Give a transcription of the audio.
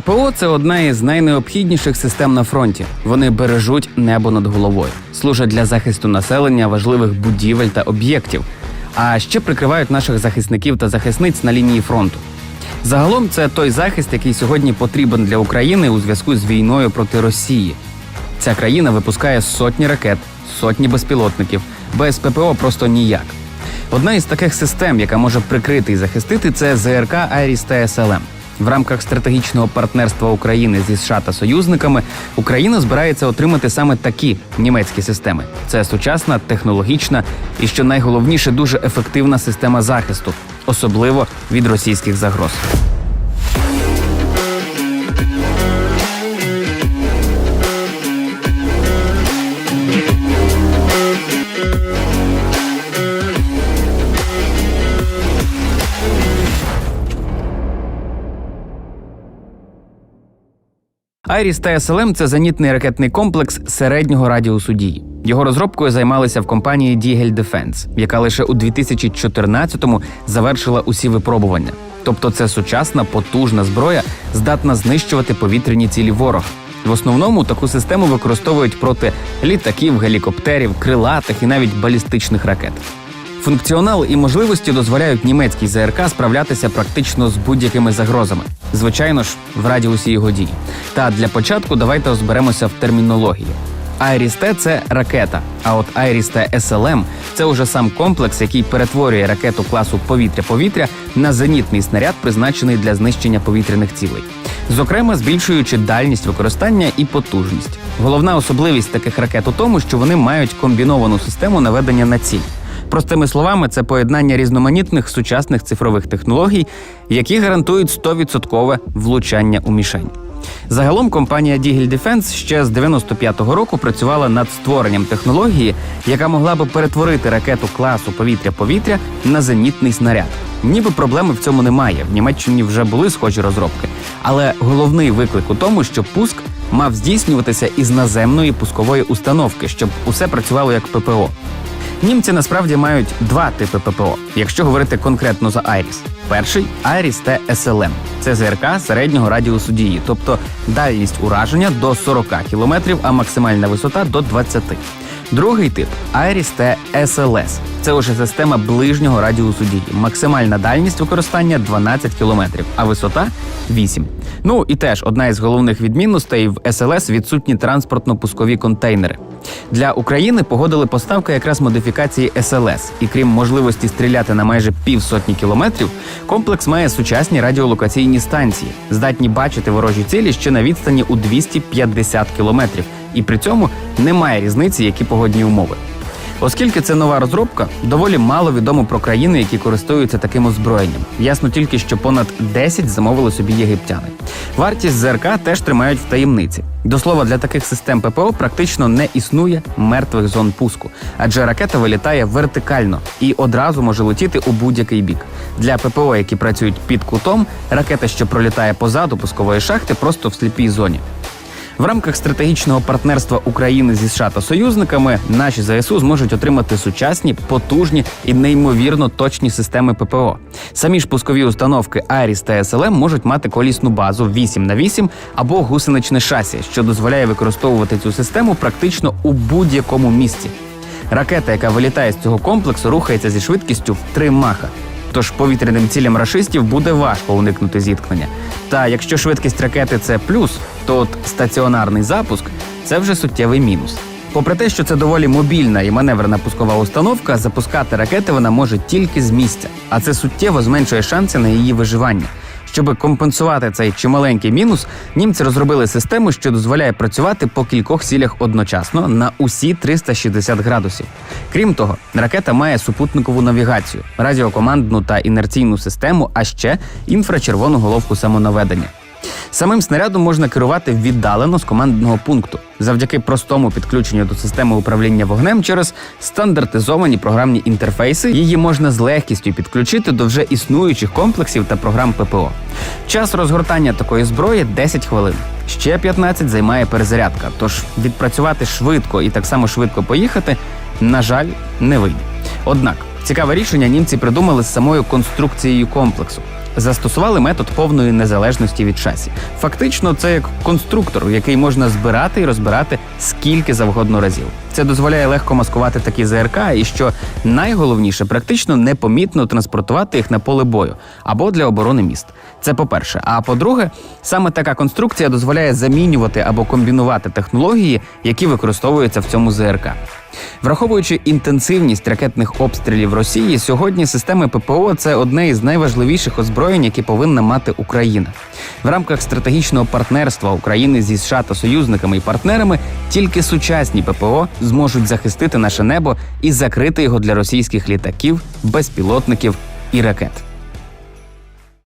ППО це одна із найнеобхідніших систем на фронті. Вони бережуть небо над головою, служать для захисту населення важливих будівель та об'єктів, а ще прикривають наших захисників та захисниць на лінії фронту. Загалом це той захист, який сьогодні потрібен для України у зв'язку з війною проти Росії. Ця країна випускає сотні ракет, сотні безпілотників. Без ППО просто ніяк. Одна із таких систем, яка може прикрити і захистити, це ЗРК Айріс та СЛМ. В рамках стратегічного партнерства України зі США та союзниками Україна збирається отримати саме такі німецькі системи. Це сучасна, технологічна і, що найголовніше, дуже ефективна система захисту, особливо від російських загроз. Айріс та СЛМ це зенітний ракетний комплекс середнього радіусу дії. Його розробкою займалися в компанії Дігель Defense, яка лише у 2014-му завершила усі випробування. Тобто, це сучасна потужна зброя, здатна знищувати повітряні цілі ворога. В основному таку систему використовують проти літаків, гелікоптерів, крилатих і навіть балістичних ракет. Функціонал і можливості дозволяють німецькій ЗРК справлятися практично з будь-якими загрозами, звичайно ж, в радіусі його дій. Та для початку давайте розберемося в термінології. Айріс-Т – це ракета, а от Айріс-Т СЛМ – це уже сам комплекс, який перетворює ракету класу повітря-повітря на зенітний снаряд, призначений для знищення повітряних цілей. Зокрема, збільшуючи дальність використання і потужність. Головна особливість таких ракет у тому, що вони мають комбіновану систему наведення на ціль. Простими словами, це поєднання різноманітних сучасних цифрових технологій, які гарантують 100% влучання у мішень. Загалом компанія Digel Defense ще з 95-го року працювала над створенням технології, яка могла би перетворити ракету класу повітря-повітря на зенітний снаряд. Ніби проблеми в цьому немає. В Німеччині вже були схожі розробки. Але головний виклик у тому, що пуск мав здійснюватися із наземної пускової установки, щоб усе працювало як ППО. Німці насправді мають два типи ППО, якщо говорити конкретно за Айріс. Перший Айріс Т СЛМ. Це ЗРК середнього радіусу дії, тобто дальність ураження до 40 км, а максимальна висота до 20 Другий тип Айріс Т СЛС. Це вже система ближнього радіусу дії. Максимальна дальність використання 12 км, а висота 8. Ну і теж одна із головних відмінностей в СЛС відсутні транспортно-пускові контейнери. Для України погодили поставки якраз модифікації СЛС, і крім можливості стріляти на майже півсотні кілометрів, комплекс має сучасні радіолокаційні станції, здатні бачити ворожі цілі ще на відстані у 250 кілометрів, і при цьому немає різниці, які погодні умови. Оскільки це нова розробка, доволі мало відомо про країни, які користуються таким озброєнням. Ясно тільки, що понад 10 замовили собі єгиптяни. Вартість ЗРК теж тримають в таємниці. До слова, для таких систем ППО практично не існує мертвих зон пуску, адже ракета вилітає вертикально і одразу може летіти у будь-який бік. Для ППО, які працюють під кутом, ракета, що пролітає позаду пускової шахти, просто в сліпій зоні. В рамках стратегічного партнерства України зі США та союзниками наші ЗСУ зможуть отримати сучасні, потужні і неймовірно точні системи ППО. Самі ж пускові установки Айріс та СЛМ можуть мати колісну базу 8 на 8 або гусеничне шасі, що дозволяє використовувати цю систему практично у будь-якому місці. Ракета, яка вилітає з цього комплексу, рухається зі швидкістю в 3 маха. Тож повітряним цілям рашистів буде важко уникнути зіткнення. Та якщо швидкість ракети це плюс, то от стаціонарний запуск це вже суттєвий мінус. Попри те, що це доволі мобільна і маневрена пускова установка, запускати ракети вона може тільки з місця, а це суттєво зменшує шанси на її виживання. Щоб компенсувати цей чималенький мінус, німці розробили систему, що дозволяє працювати по кількох цілях одночасно на усі 360 градусів. Крім того, ракета має супутникову навігацію, радіокомандну та інерційну систему, а ще інфрачервону головку самонаведення. Самим снарядом можна керувати віддалено з командного пункту завдяки простому підключенню до системи управління вогнем через стандартизовані програмні інтерфейси. Її можна з легкістю підключити до вже існуючих комплексів та програм ППО. Час розгортання такої зброї 10 хвилин. Ще 15 займає перезарядка. Тож відпрацювати швидко і так само швидко поїхати, на жаль, не вийде. Однак цікаве рішення німці придумали з самою конструкцією комплексу. Застосували метод повної незалежності від шасі. Фактично, це як конструктор, який можна збирати і розбирати скільки завгодно разів. Це дозволяє легко маскувати такі ЗРК, і що найголовніше, практично непомітно транспортувати їх на поле бою або для оборони міст. Це по-перше. А по-друге, саме така конструкція дозволяє замінювати або комбінувати технології, які використовуються в цьому ЗРК. Враховуючи інтенсивність ракетних обстрілів Росії, сьогодні системи ППО це одне із найважливіших озброєнь, які повинна мати Україна. В рамках стратегічного партнерства України зі США та союзниками і партнерами тільки сучасні ППО зможуть захистити наше небо і закрити його для російських літаків, безпілотників і ракет.